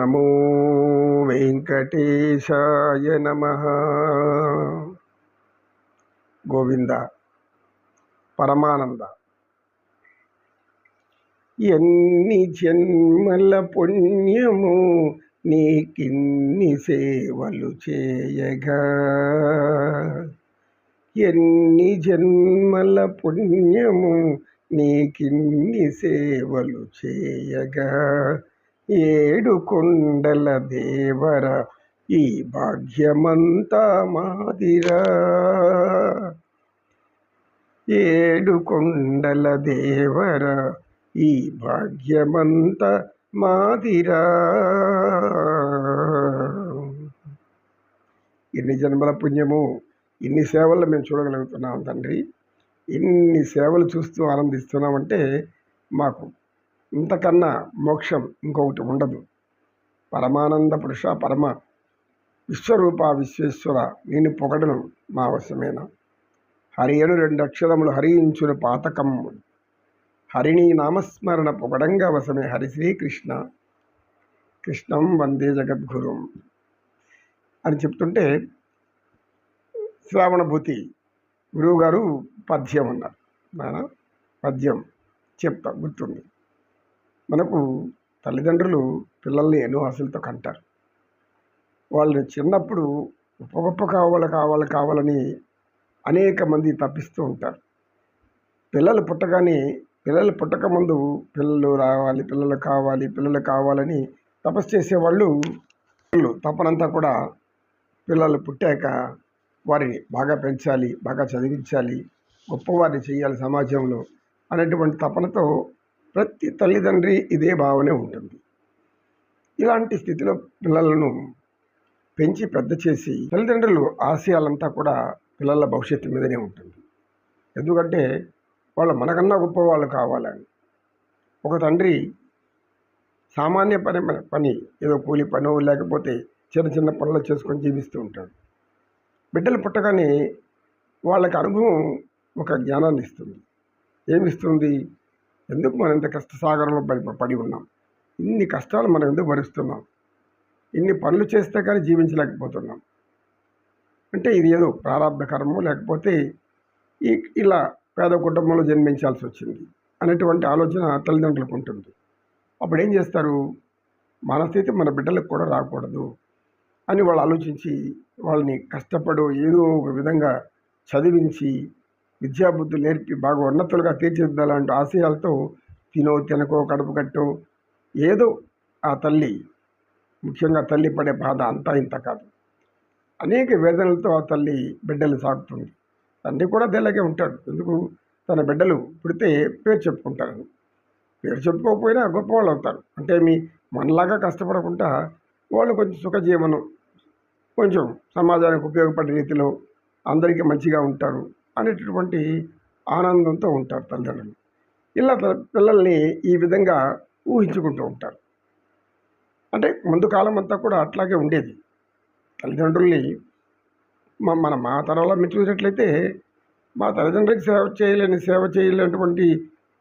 నమో వెంకటేశాయ నమ గోవింద పరమానంద ఎన్ని జన్మల పుణ్యము నీకిన్ని సేవలు చేయగా? ఎన్ని జన్మల పుణ్యము నీకిన్ని సేవలు చేయగా? ఏడు కొండల దేవర ఈ భాగ్యమంతా మాదిరా. ఏడు కొండల దేవర ఈ భాగ్యమంత మాదిరా. ఎన్ని జన్మల పుణ్యము ఇన్ని సేవలు మేము చూడగలుగుతున్నాం తండ్రి. ఇన్ని సేవలు చూస్తూ ఆనందిస్తున్నామంటే మాకు ఇంతకన్నా మోక్షం ఇంకొకటి ఉండదు. పరమానంద పురుష పరమ విశ్వరూప విశ్వేశ్వర నేను పొగడను మా వశమేనా. హరియను రెండు అక్షరములు హరించును పాతకమ్ము హరిణి నామస్మరణ పొగడంగా వశమే హరి శ్రీకృష్ణ. కృష్ణం వందే జగద్గురు అని చెప్తుంటే శ్రావణభూతి గురువుగారు పద్యం అన్నారు. నాన్న పద్యం చెప్తా గుర్తుంది. మనకు తల్లిదండ్రులు పిల్లల్ని ఎన్నో ఆశలతో కంటారు. వాళ్ళు చిన్నప్పుడు గొప్ప గొప్ప కావాలి కావాలి కావాలని అనేక మంది తప్పిస్తూ ఉంటారు. పిల్లలు పుట్టగానే పిల్లలు పుట్టకముందు పిల్లలు రావాలి పిల్లలు కావాలి పిల్లలు కావాలని తపస్సు చేసేవాళ్ళు తపనంతా కూడా పిల్లలు పుట్టాక వారిని బాగా పెంచాలి బాగా చదివించాలి గొప్పవారిని చేయాలి సమాజంలో అనేటువంటి తపనతో ప్రతి తల్లిదండ్రి ఇదే భావనే ఉంటుంది. ఇలాంటి స్థితిలో పిల్లలను పెంచి పెద్ద చేసి తల్లిదండ్రులు ఆశయాలంతా కూడా పిల్లల భవిష్యత్తు మీదనే ఉంటుంది. ఎందుకంటే వాళ్ళు మనకన్నా గొప్ప వాళ్ళు కావాలని. ఒక తండ్రి సామాన్య పని పని ఏదో కూలి పనో లేకపోతే చిన్న చిన్న పనులు చేసుకొని జీవిస్తూ ఉంటాడు. బిడ్డలు పుట్టగానే వాళ్ళకి అనుభవం ఒక జ్ఞానాన్ని ఇస్తుంది. ఏమిస్తుంది ఎందుకు మనం ఇంత కష్టసాగరంలో పడి పడి ఉన్నాం? ఇన్ని కష్టాలు మనం ఎందుకు భరిస్తున్నాం? ఇన్ని పనులు చేస్తే కానీ జీవించలేకపోతున్నాం. అంటే ఇది ఏదో ప్రారంభ కర్మం లేకపోతే ఈ ఇలా పేద కుటుంబంలో జన్మించాల్సి వచ్చింది అనేటువంటి ఆలోచన తల్లిదండ్రులకు ఉంటుంది. అప్పుడు ఏం చేస్తారు? మన స్థితి మన బిడ్డలకు కూడా రాకూడదు అని వాళ్ళు ఆలోచించి వాళ్ళని కష్టపడు ఏదో ఒక విధంగా చదివించి విద్యాబుద్ధులు నేర్పి బాగా ఉన్నతులుగా తీర్చిదిద్దాలంటూ ఆశయాలతో తినో తినకో కడుపు కట్టో ఏదో ఆ తల్లి ముఖ్యంగా తల్లి పడే బాధ అంతా ఇంత కాదు. అనేక వేదనలతో ఆ తల్లి బిడ్డలు సాగుతుంది. తండ్రి కూడా తెల్లగే ఉంటాడు. ఎందుకు? తన బిడ్డలు పుడితే పేరు చెప్పుకుంటారు. పేరు చెప్పుకోకపోయినా గొప్పవాళ్ళు అవుతారు. అంటే మీ మనలాగా కష్టపడకుండా వాళ్ళు కొంచెం సుఖజీవనం కొంచెం సమాజానికి ఉపయోగపడే రీతిలో అందరికీ మంచిగా ఉంటారు. అనేటటువంటి ఆనందంతో ఉంటారు తల్లిదండ్రులు. ఇలా పిల్లల్ని ఈ విధంగా ఊహించుకుంటూ ఉంటారు. అంటే ముందు కాలం అంతా కూడా అట్లాగే ఉండేది. తల్లిదండ్రుల్ని మన మా తరంలో మీరు చూసినట్లయితే మా తల్లిదండ్రులకి సేవ చేయలేని సేవ చేయలేనటువంటి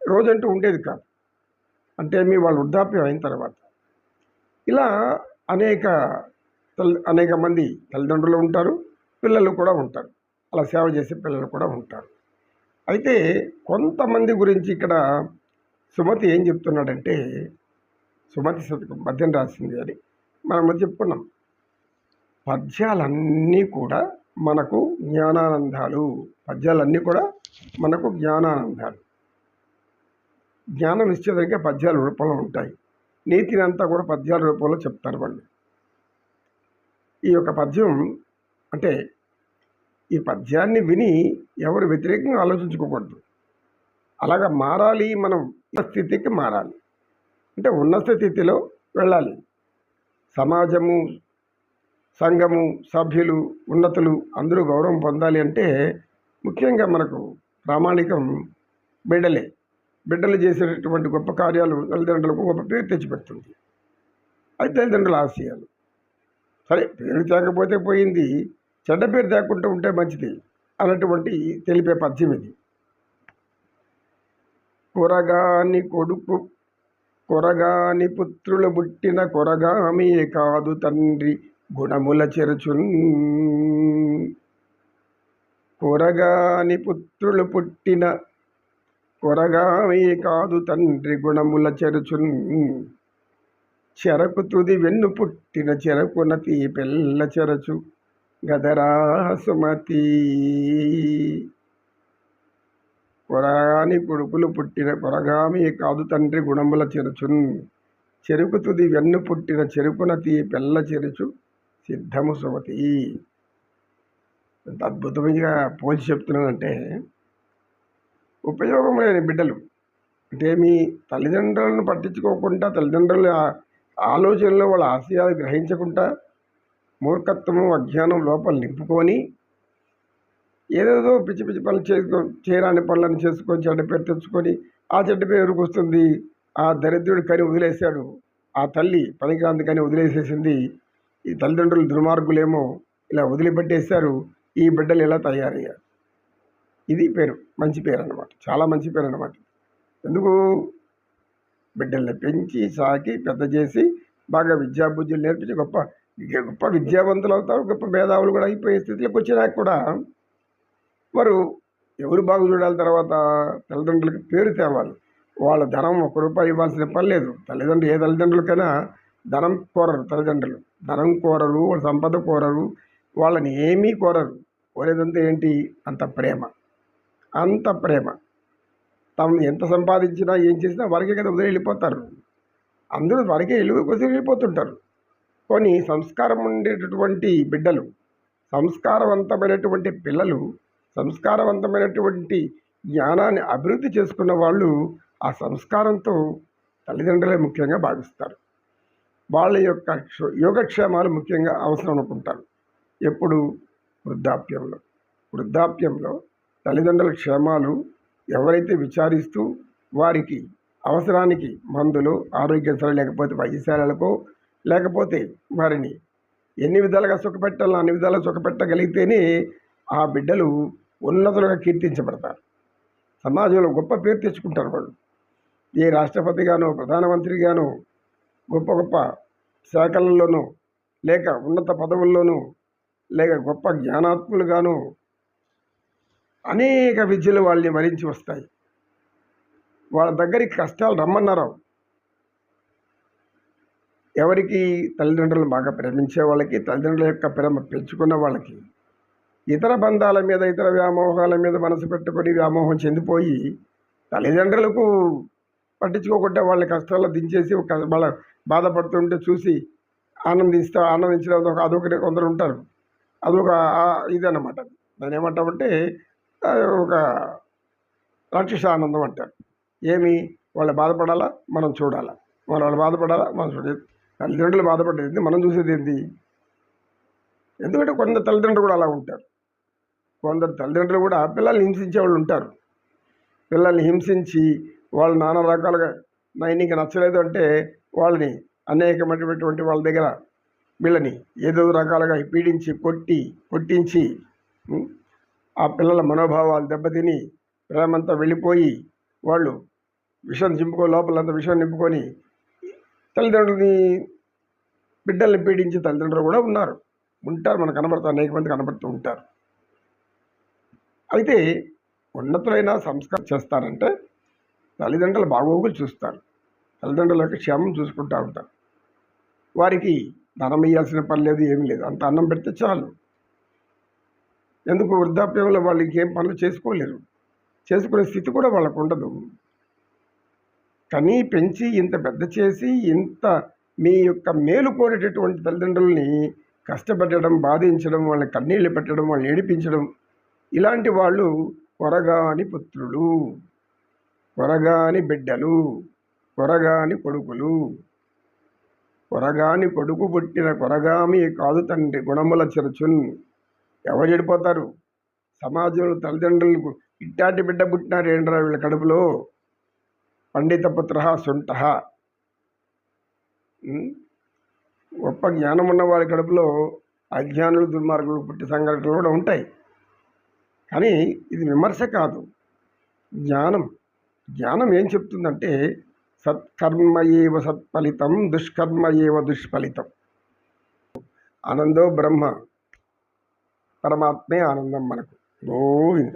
రోజంటూ ఉండేది కాదు. అంటే మీ వాళ్ళు వృద్ధాప్యం అయిన తర్వాత. ఇలా అనేక తల్లి అనేక మంది తల్లిదండ్రులు ఉంటారు పిల్లలు కూడా ఉంటారు. అలా సేవ చేసే పిల్లలు కూడా ఉంటారు. అయితే కొంతమంది గురించి ఇక్కడ సుమతి ఏం చెప్తున్నాడంటే సుమతి శతకం పద్యం రాసింది అని మనం చెప్పుకున్నాం. పద్యాలన్నీ కూడా మనకు జ్ఞానానందాలు. పద్యాలన్నీ కూడా మనకు జ్ఞానానందాలు. జ్ఞానం ఇచ్చేదానికి పద్యాల రూపంలో ఉంటాయి. నీతిని అంతా కూడా పద్యాల రూపంలో చెప్తారు వాళ్ళు. ఈ యొక్క పద్యం అంటే ఈ పద్యాన్ని విని ఎవరు వ్యతిరేకంగా ఆలోచించుకోకూడదు. అలాగా మారాలి మనం స్థితికి మారాలి. అంటే ఉన్నత స్థితిలో వెళ్ళాలి. సమాజము సంఘము సభ్యులు ఉన్నతులు అందరూ గౌరవం పొందాలి అంటే ముఖ్యంగా మనకు ప్రామాణికం బిడ్డలే. బిడ్డలు చేసేటటువంటి గొప్ప కార్యాలు తల్లిదండ్రులకు గొప్ప పేరు తెచ్చిపెడుతుంది అది తల్లిదండ్రుల ఆశయాలు. సరే పేరు తేకపోతే పోయింది. చెడ్డ పేరు తేకుండా ఉంటే మంచిది అన్నటువంటి తెలిపే పద్యం ఇది. కూరగాని కొడుకు కొరగాని పుత్రులు పుట్టిన కొరగామియే కాదు తండ్రి గుణముల చెరచున్. కొరగాని పుత్రులు పుట్టిన కొరగామే కాదు తండ్రి గుణముల చెరచున్. చెరకు తుది వెన్ను పుట్టిన చెరకున తీపెల్ల చెరచు. గదరా సుమతి కొరగాని కొడుకులు పుట్టిన కొరగామి కాదు తండ్రి గుణముల చెరుచున్. చెరుకు తుది వెన్ను పుట్టిన చెరుకున తీ పిల్ల చెరుచు సిద్ధము సుమతి. ఎంత అద్భుతమైన పోల్చి చెప్తున్నానంటే ఉపయోగం లేని బిడ్డలు అంటే మీ తల్లిదండ్రులను పట్టించుకోకుండా తల్లిదండ్రుల ఆలోచనలో వాళ్ళ ఆశయాలు గ్రహించకుండా మూర్ఖత్వము అజ్ఞానం లోపల నింపుకొని ఏదేదో పిచ్చి పిచ్చి పనులు చేసుకో చేయరాని పనులను చేసుకొని చెడ్డ పేరు తెచ్చుకొని ఆ చెడ్డ పేరుకు వస్తుంది? ఆ దరిద్రుడి కని వదిలేశాడు. ఆ తల్లి పనికిరాంది కానీ వదిలేసేసింది. ఈ తల్లిదండ్రులు దుర్మార్గులేమో ఇలా వదిలిపెట్టేశారు. ఈ బిడ్డలు ఇలా తయారయ్యారు? ఇది పేరు. మంచి పేరు అనమాట చాలా మంచి పేరు అనమాట ఎందుకు? బిడ్డల్ని పెంచి సాకి పెద్ద చేసి బాగా విద్యాబుద్ధులు నేర్పించి గొప్ప గొప్ప విద్యావంతులు అవుతారు గొప్ప మేధావులు కూడా అయిపోయే స్థితిలోకి వచ్చినాక కూడా వారు ఎవరు బాగు చూడాలి తర్వాత తల్లిదండ్రులకి పేరు తేవాలి. వాళ్ళ ధనం ఒక రూపాయి ఇవ్వాల్సిన పని లేదు. తల్లిదండ్రులు ఏ తల్లిదండ్రులకైనా ధనం కోరరు తల్లిదండ్రులు. ధనం కోరరు వాళ్ళ సంపద కోరరు వాళ్ళని ఏమీ కోరరు. కోరేదంతా ఏంటి? అంత ప్రేమ. అంత ప్రేమ. తాము ఎంత సంపాదించినా ఏం చేసినా వారికే కదా వదిలి వెళ్ళిపోతారు. అందరూ వారికే వెళ్ళి వదిలి వెళ్ళిపోతుంటారు. కొన్ని సంస్కారం ఉండేటటువంటి బిడ్డలు సంస్కారవంతమైనటువంటి పిల్లలు సంస్కారవంతమైనటువంటి జ్ఞానాన్ని అభివృద్ధి చేసుకున్న వాళ్ళు ఆ సంస్కారంతో తల్లిదండ్రులే ముఖ్యంగా భావిస్తారు. వాళ్ళ యొక్క యోగక్షేమాలు ముఖ్యంగా అవసరం అనుకుంటారు. ఎప్పుడు? వృద్ధాప్యంలో. వృద్ధాప్యంలో తల్లిదండ్రుల క్షేమాలు ఎవరైతే విచారిస్తూ వారికి అవసరానికి మందులు ఆరోగ్య సరే లేకపోతే వైద్యశాలలకు లేకపోతే వారిని ఎన్ని విధాలుగా సుఖపెట్టాలో అన్ని విధాలుగా సుఖపెట్టగలిగితేనే ఆ బిడ్డలు ఉన్నతులుగా కీర్తించబడతారు. సమాజంలో గొప్ప పేరు తెచ్చుకుంటారు వాళ్ళు. ఏ రాష్ట్రపతిగానో ప్రధానమంత్రిగానో గొప్ప గొప్ప శాఖలలోనూ లేక ఉన్నత పదవుల్లోనూ లేక గొప్ప జ్ఞానాత్ములుగాను అనేక విద్యలు వాళ్ళని మరించి వస్తాయి. వాళ్ళ దగ్గరికి కష్టాలు రమ్మన్నారు ఎవరికి తల్లిదండ్రులు బాగా ప్రేమించే వాళ్ళకి తల్లిదండ్రుల యొక్క ప్రేమ పెంచుకున్న వాళ్ళకి ఇతర బంధాల మీద ఇతర వ్యామోహాల మీద మనసు పెట్టుకొని వ్యామోహం చెందిపోయి తల్లిదండ్రులకు పట్టించుకోకుండా వాళ్ళ కష్టాల్లో దించేసి ఒక వాళ్ళ బాధపడుతుంటే చూసి ఆనందిస్తా ఆనందించడం ఒక అదొకటి కొందరు ఉంటారు. అదొక ఇది ఇదన్నమాట. దాని ఏమంటామంటే ఒక రాక్షస ఆనందం అంటారు. ఏమి? వాళ్ళు బాధపడాలా? మనం చూడాలా? వాళ్ళు వాళ్ళు బాధపడాలా? మనం చూడాలి. తల్లిదండ్రులు బాధపడేది మనం చూసేది ఏంటి ఎందుకంటే కొందరు తల్లిదండ్రులు కూడా అలా ఉంటారు. కొందరు తల్లిదండ్రులు కూడా పిల్లల్ని హింసించే వాళ్ళు ఉంటారు. పిల్లల్ని హింసించి వాళ్ళు నానా రకాలుగా నా నీకు నచ్చలేదు అంటే వాళ్ళని అనేకమైనటువంటి వాళ్ళ దగ్గర వీళ్ళని ఏదో రకాలుగా పీడించి కొట్టి కొట్టించి ఆ పిల్లల మనోభావాలు దెబ్బతిని ప్రేమంతా వెళ్ళిపోయి వాళ్ళు విషం చింపుకో లోపలంతా విషం నింపుకొని తల్లిదండ్రులని బిడ్డల్ని పీడించే తల్లిదండ్రులు కూడా ఉన్నారు. ఉంటారు మనకు కనబడుతూ అనేక మంది కనబడుతూ ఉంటారు. అయితే ఉన్నతులైన సంస్కారం చేస్తారంటే తల్లిదండ్రుల బాగోగులు చూస్తారు. తల్లిదండ్రుల యొక్క క్షేమం చూసుకుంటూ ఉంటారు. వారికి ధనం ఇవ్వాల్సిన పని లేదు ఏమీ లేదు. అంత అన్నం పెడితే చాలు. ఎందుకు వృద్ధాప్యంలో వాళ్ళకి ఏం పనులు చేసుకోలేరు? చేసుకునే స్థితి కూడా వాళ్ళకు ఉండదు. కనీ పెంచి ఇంత పెద్ద చేసి ఇంత మీ యొక్క మేలు కోరేటటువంటి తల్లిదండ్రుల్ని కష్టపెట్టడం బాధించడం వాళ్ళని కన్నీళ్ళు పెట్టడం వాళ్ళని ఏడిపించడం ఇలాంటి వాళ్ళు కొరగాని పుత్రులు కొరగాని బిడ్డలు కొరగాని కొడుకులు. కొరగాని కొడుకు పుట్టిన కొరగామి కాదు తండ్రి గుణముల చిరచున్. ఎవరు చెడిపోతారు? సమాజంలో తల్లిదండ్రులకు ఇట్టాటి బిడ్డ పుట్టినారు ఏంట్రా వీళ్ళ కడుపులో? పండిత సుంట గొప్ప జ్ఞానం ఉన్నవాడి కడుపులో అజ్ఞానులు దుర్మార్గులు పుట్టి సంఘటనలు కూడా ఉంటాయి. కానీ ఇది విమర్శ కాదు. జ్ఞానం జ్ఞానం ఏం చెప్తుందంటే సత్కర్మ ఏవ సత్ఫలితం దుష్కర్మ ఏవ దుష్ఫలితం. ఆనందో బ్రహ్మ పరమాత్మే ఆనందం మనకు. గోవింద.